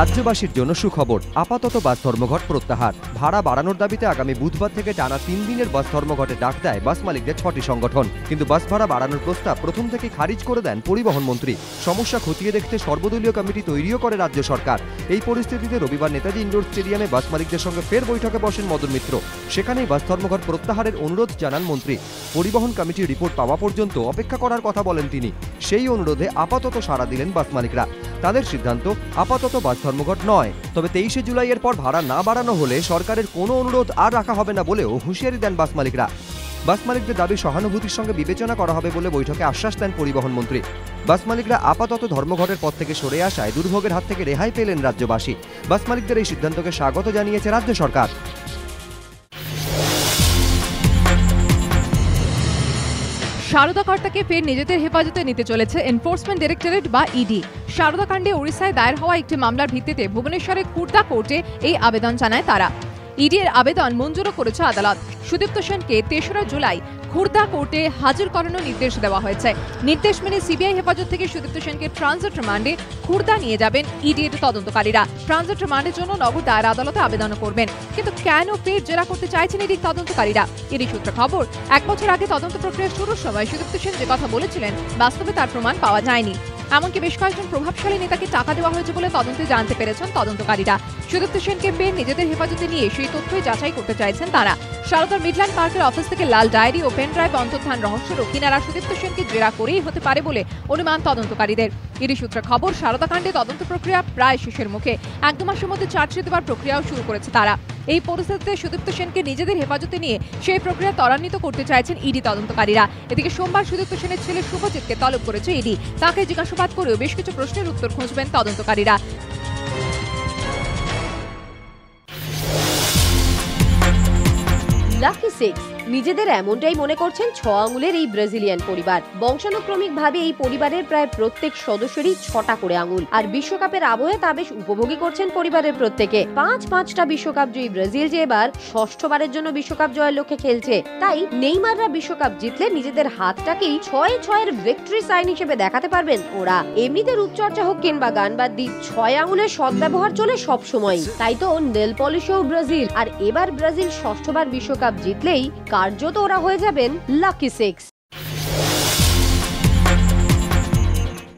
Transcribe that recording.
রাজ্যবাসীর জন্য সুখবর, আপাতত বাস ধর্মঘট প্রত্যাহার। ভাড়া বাড়ানোর দাবিতে আগামী বুধবার থেকে টানা তিন দিনের বাস ধর্মঘটে ডাক দেয় বাস মালিকদের ছটি সংগঠন। কিন্তু বাস ভাড়া বাড়ানোর প্রস্তাব প্রথম থেকে খারিজ করে দেন পরিবহন মন্ত্রী। সমস্যা খতিয়ে দেখতে সর্বদলীয় কমিটি তৈরিও করে রাজ্য সরকার। এই পরিস্থিতিতে রবিবার নেতাজি ইন্ডোর স্টেডিয়ামে বাস মালিকদের সঙ্গে ফের বৈঠকে বসেন মদন মিত্র। সেখানেই বাস ধর্মঘট প্রত্যাহারের অনুরোধ জানান মন্ত্রী। পরিবহন কমিটির রিপোর্ট পাওয়া পর্যন্ত অপেক্ষা করার কথা বলেন তিনি। সেই অনুরোধে আপাতত সাড়া দিলেন বাস মালিকরা। তাদের সিদ্ধান্ত আপাতত বাস ধর্মঘট নয়। তবে তেইশে জুলাইয়ের পর ভাড়া না বাড়ানো হলে সরকারের কোনো অনুরোধ আর রাখা হবে না বলেও হুঁশিয়ারি দেন বাস মালিকরা। বাস মালিকদের দাবি সহানুভূতির সঙ্গে বিবেচনা করা হবে বলে বৈঠকে আশ্বাস দেন পরিবহন মন্ত্রী। বাস মালিকরা আপাতত ধর্মঘটের পথ থেকে সরে আসায় দুর্ভোগের হাত থেকে রেহাই পেলেন রাজ্যবাসী। বাস মালিকদের এই সিদ্ধান্তকে স্বাগত জানিয়েছে রাজ্য সরকার। সারদা কর্তাকে ফের নিজেদের হেফাজতে নিতে চলেছে এনফোর্সমেন্ট ডিরেক্টরেট বা ইডি সারদা কাণ্ডে দায়ের হওয়া একটি মামলার ভিত্তিতে ভুবনেশ্বরের কুর্তা কোর্টে এই আবেদন জানায় তারা। ইডি এর আবেদন মঞ্জুরও করেছে আদালত। সুদীপ্ত সেনকে তেসরা জুলাই খুর্দা কোর্টে হাজির করানোর নির্দেশ দেওয়া হয়েছে। নির্দেশ মেনে সিবিআই হেফাজত থেকে সুদীপ্ত সেনকে ট্রানজিট রিমান্ডে খুর্দা নিয়ে যাবেন ইডি এর তদন্তকারীরা। ট্রানজিট রিমান্ডের জন্য নগর দায়ের আদালতে আবেদন করবেন। কিন্তু কেন ফের জেরা করতে চাইছেন ইডি তদন্তকারীরা? ইডি সূত্র খবর, এক বছর আগে তদন্ত প্রক্রিয়া শুরুর সময় সুদীপ্ত সেন যে কথা বলেছিলেন, বাস্তবে তার প্রমাণ পাওয়া যায়নি। এমনকি বেশ কয়েকজন প্রভাবশালী নেতাকে টাকা দেওয়া হয়েছে বলে তদন্তে জানতে পেরেছেন তদন্তকারীরা। সুদীপ্ত সেনকে ফের নিজেদের হেফাজতে নিয়ে সেই তথ্যই যাচাই করতে চাইছেন তারা। সারদার মিডল্যান্ড পার্কের অফিস থেকে লাল ডায়েরি ও পেন ড্রাইভ অন্তর্ধান রহস্যের কিনারা সুদীপ্ত সেনকে জেরা করেই হতে পারে বলে অনুমান তদন্তকারীদের। ইডি সূত্রে খবর, সারদা কাণ্ডে তদন্ত প্রক্রিয়া প্রায় শেষের মুখে। এক দু মাসের মধ্যে চার্জশিট দেওয়ার প্রক্রিয়াও শুরু করেছে তারা। এই পরিস্থিতিতে সুদীপ্ত সেনকে নিজেদের হেফাজতে নিয়ে সেই প্রক্রিয়া ত্বরান্বিত করতে চাইছেন ইডি তদন্তকারীরা। এদিকে সোমবার সুদীপ্ত সেনের ছেলে শুভজিৎকে তলব করেছে ইডি। তাকে জিজ্ঞাসাবাদ করেও বেশ কিছু প্রশ্নের উত্তর খুঁজবেন তদন্তকারীরা। লাকি সিক্স নিজেদের এমনটাই মনে করছেন ছ আঙুলের এই ব্রাজিলিয়ান পরিবার। বংশানুক্রমিক ভাবে এই পরিবারের প্রায় প্রত্যেক সদস্যেরই ছটা করে আঙুল। আর বিশ্বকাপের আবহে তা বেশ উপভোগী করছেন পরিবারের প্রত্যেকে। পাঁচ পাঁচটা বিশ্বকাপ জয়ী ব্রাজিল যে এবার ষষ্ঠবারের জন্য বিশ্বকাপ জয়ের লক্ষ্যে খেলছে, তাই নেইমাররা বিশ্বকাপ জিতলে নিজেদের হাতটাকেই ছয় ছয়ের ভিক্টরি সাইন হিসেবে দেখাতে পারবেন ওরা। এমনিতে রূপচর্চা হোক কিংবা গান বাদ দিই ছয় আঙুলের সদ্ব্যবহার চলে সব সময় তাই তো নেল পলিশেও ব্রাজিল। আর এবার ব্রাজিল ষষ্ঠবার বিশ্বকাপ জিতলেই কার্যত ওরা হয়ে যাবেন লাকি সিক্স।